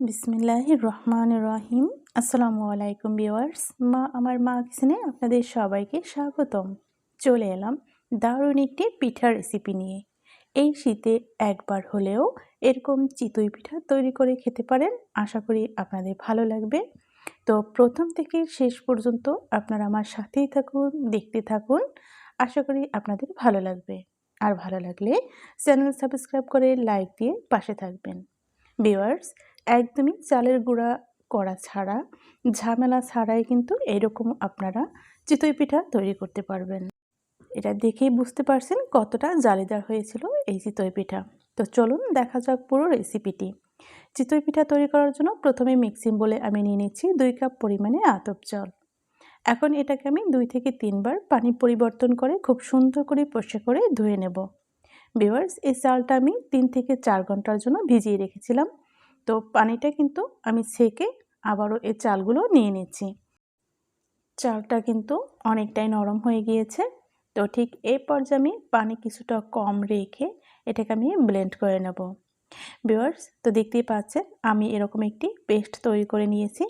বিসমিল্লাহ রহমান রহিম আসসালামু আলাইকুম ভিওয়ার্স মা, আমার মা কিচেনে আপনাদের সবাইকে স্বাগতম। চলে এলাম দারুণ একটি পিঠার রেসিপি নিয়ে। এই শীতে একবার হলেও এরকম চিতই পিঠা তৈরি করে খেতে পারেন, আশা করি আপনাদের ভালো লাগবে। তো প্রথম থেকে শেষ পর্যন্ত আপনারা আমার সাথেই থাকুন, দেখতে থাকুন, আশা করি আপনাদের ভালো লাগবে। আর ভালো লাগলে চ্যানেল সাবস্ক্রাইব করে লাইক দিয়ে পাশে থাকবেন। ভিওয়ার্স একদমই চালের গুঁড়া করা ছাড়া, ঝামেলা ছাড়াই কিন্তু এরকম আপনারা চিতই পিঠা তৈরি করতে পারবেন। এটা দেখেই বুঝতে পারছেন কতটা জালিদার হয়েছিল এই চিতই পিঠা। তো চলুন দেখা যাক পুরো রেসিপিটি। চিতই পিঠা তৈরি করার জন্য প্রথমে মিক্সিং বলে আমি নিয়ে নিচ্ছি দুই কাপ পরিমাণে আতপ জল এখন এটাকে আমি দুই থেকে তিনবার পানি পরিবর্তন করে খুব সুন্দর করে পরিষ্কার করে ধুয়ে নেব। বিভার্স এই চালটা আমি তিন থেকে চার ঘণ্টার জন্য ভিজিয়ে রেখেছিলাম। তো পানিটা কিন্তু আমি ছেঁকে আবারও এই চালগুলো নিয়ে নিচ্ছি। চালটা কিন্তু অনেকটাই নরম হয়ে গিয়েছে। তো ঠিক এই পর্যায়ে আমি পানি কিছুটা কম রেখে এটাকে আমি ব্লেন্ড করে নেব। বিওয়ার্স তো দেখতেই পাচ্ছেন আমি এরকম একটি পেস্ট তৈরি করে নিয়েছি।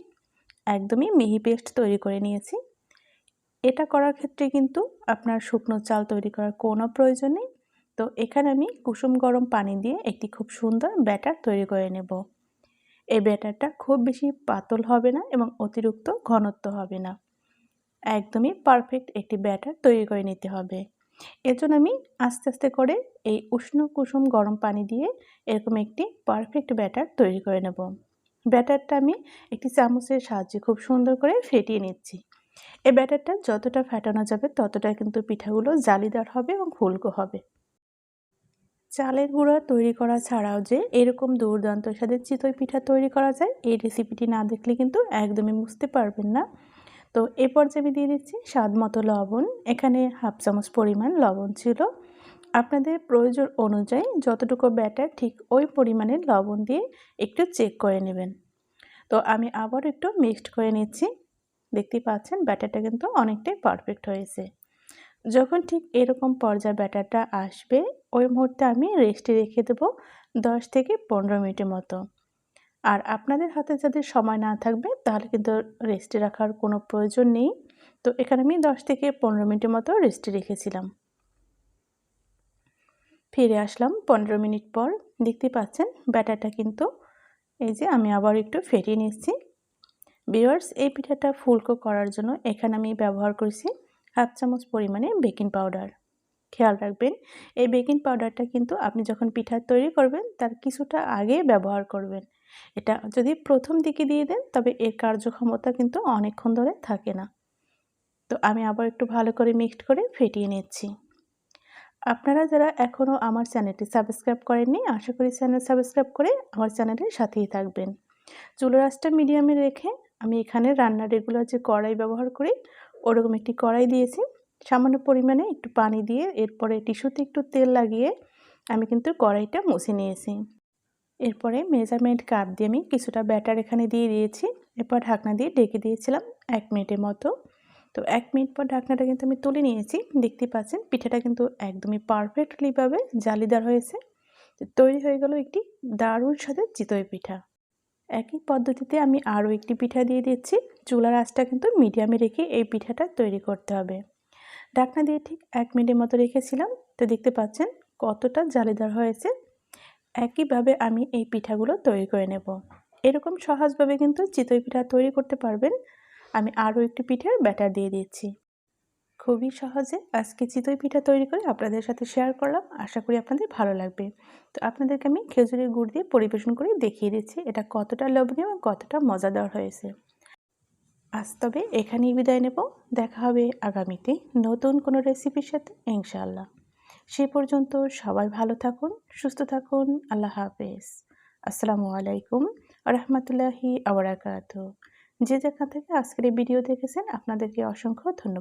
একদমই মিহি পেস্ট তৈরি করে নিয়েছি। এটা করার ক্ষেত্রে কিন্তু আপনার শুকনো চাল তৈরি করার কোনো প্রয়োজন নেই। তো এখানে আমি কুসুম গরম পানি দিয়ে একটি খুব সুন্দর ব্যাটার তৈরি করে নেব। এই ব্যাটারটা খুব বেশি পাতল হবে না এবং অতিরিক্ত ঘনত্ব হবে না। একদমই পারফেক্ট একটি ব্যাটার তৈরি করে নিতে হবে। এজন্য আমি আস্তে আস্তে করে এই উষ্ণ কুসুম গরম পানি দিয়ে এরকম একটি পারফেক্ট ব্যাটার তৈরি করে নেব। ব্যাটারটা আমি একটি চামচের সাহায্যে খুব সুন্দর করে ফেটিয়ে নিচ্ছি। এই ব্যাটারটা যতটা ফেটানো যাবে ততটা কিন্তু পিঠাগুলো জালিদার হবে এবং ফুলকো হবে। চালের গুঁড়া তৈরি করা ছাড়াও যে এরকম দুর্দান্ত স্বাদের চিতই পিঠা তৈরি করা যায়, এই রেসিপিটি না দেখলে কিন্তু একদমই বুঝতে পারবেন না। তো এ পর্যায়ে আমি দিয়ে দিচ্ছি স্বাদ মতো লবণ, এখানে হাফ চামচ পরিমাণ লবণ ছিল। আপনাদের প্রয়োজন অনুযায়ী যতটুকু ব্যাটার ঠিক ওই পরিমাণের লবণ দিয়ে একটু চেক করে নেবেন। তো আমি আবার একটু মিক্সড করে নিচ্ছি। দেখতেই পাচ্ছেন ব্যাটারটা কিন্তু অনেকটাই পারফেক্ট হয়েছে। যখন ঠিক এরকম পর্যায়ে ব্যাটারটা আসবে, ওই মুহূর্তে আমি রেস্টে রেখে দেবো দশ থেকে পনেরো মিনিটের মতো। আর আপনাদের হাতে যাদের সময় না থাকবে, তাহলে কিন্তু রেস্টে রাখার কোনো প্রয়োজন নেই। তো এখানে আমি দশ থেকে পনেরো মিনিটের মতো রেস্টে রেখেছিলাম। ফিরে আসলাম পনেরো মিনিট পর। দেখতে পাচ্ছেন, ব্যাটারটা কিন্তু এই যে আমি আবার একটু ফেটিয়ে নিচ্ছি। বিওয়ার্স এই পিঠাটা ফুলকো করার জন্য এখানে আমি ব্যবহার করেছি। হাফ চামচ পরিমাণে বেকিং পাউডার। খেয়াল রাখবেন, এই বেকিং পাউডারটা কিন্তু আপনি যখন পিঠা তৈরি করবেন, তার কিছুটা আগে ব্যবহার করবেন। এটা যদি প্রথম দিকে দিয়ে দেন, তবে এর কার্যক্ষমতা কিন্তু অনেকক্ষণ ধরে থাকে না। তো আমি আবার একটু ভালো করে মিক্সড করে ফেটিয়ে নিচ্ছি। আপনারা যারা এখনও আমার চ্যানেলটি সাবস্ক্রাইব করেননি, আশা করি চ্যানেল সাবস্ক্রাইব করে আমার চ্যানেলের সাথেই থাকবেন। চুলো রাসটা মিডিয়ামে রেখে আমি এখানে রান্নার রেগুলার যে কড়াই ব্যবহার করি ওরকম একটি কড়াই দিয়েছি। সামান্য পরিমাণে একটু পানি দিয়ে এরপরে টিস্যুতে একটু তেল লাগিয়ে আমি কিন্তু কড়াইটা মুছে নিয়েছি। এরপরে মেজারমেন্ট কাপ দিয়ে আমি কিছুটা ব্যাটার এখানে দিয়ে দিয়েছি। এরপর ঢাকনা দিয়ে ডেকে দিয়েছিলাম এক মিনিটের মতো। তো এক মিনিট পর ঢাকনাটা কিন্তু আমি তুলে নিয়েছি। দেখতে পাচ্ছেন, পিঠাটা কিন্তু একদমই পারফেক্টলিভাবে জালিদার হয়েছে। তৈরি হয়ে গেল একটি দারুণ স্বাদের চিতই পিঠা। একই পদ্ধতিতে আমি আরও একটি পিঠা দিয়ে দিচ্ছি। চুলার আঁচটা কিন্তু মিডিয়ামে রেখে এই পিঠাটা তৈরি করতে হবে। ঢাকনা দিয়ে ঠিক এক মিনিটের মতো রেখেছিলাম। তো দেখতে পাচ্ছেন কতটা জালিদার হয়েছে। একইভাবে আমি এই পিঠাগুলো তৈরি করে নেব। এরকম সহজভাবে কিন্তু চিতই পিঠা তৈরি করতে পারবেন। আমি আরও একটি পিঠার ব্যাটার দিয়ে দিচ্ছি। খুবই সহজে আজকে চিতই পিঠা তৈরি করে আপনাদের সাথে শেয়ার করলাম। আশা করি আপনাদের ভালো লাগবে। তো আপনাদেরকে আমি খেজুরের গুড় দিয়ে পরিবেশন করে দেখিয়ে দিচ্ছি এটা কতটা লোভনীয় এবং কতটা মজাদার হয়েছে। আজ তবে এখানেই বিদায় নেব। দেখা হবে আগামীতে নতুন কোনো রেসিপির সাথে, ইনশাআল্লাহ। সে পর্যন্ত সবাই ভালো থাকুন, সুস্থ থাকুন। আল্লাহ হাফেজ। আসসালামু আলাইকুম রহমতুল্লাহি আবরাকাত। যে যেখান থেকে আজকের এই ভিডিও দেখেছেন, আপনাদেরকে অসংখ্য ধন্যবাদ।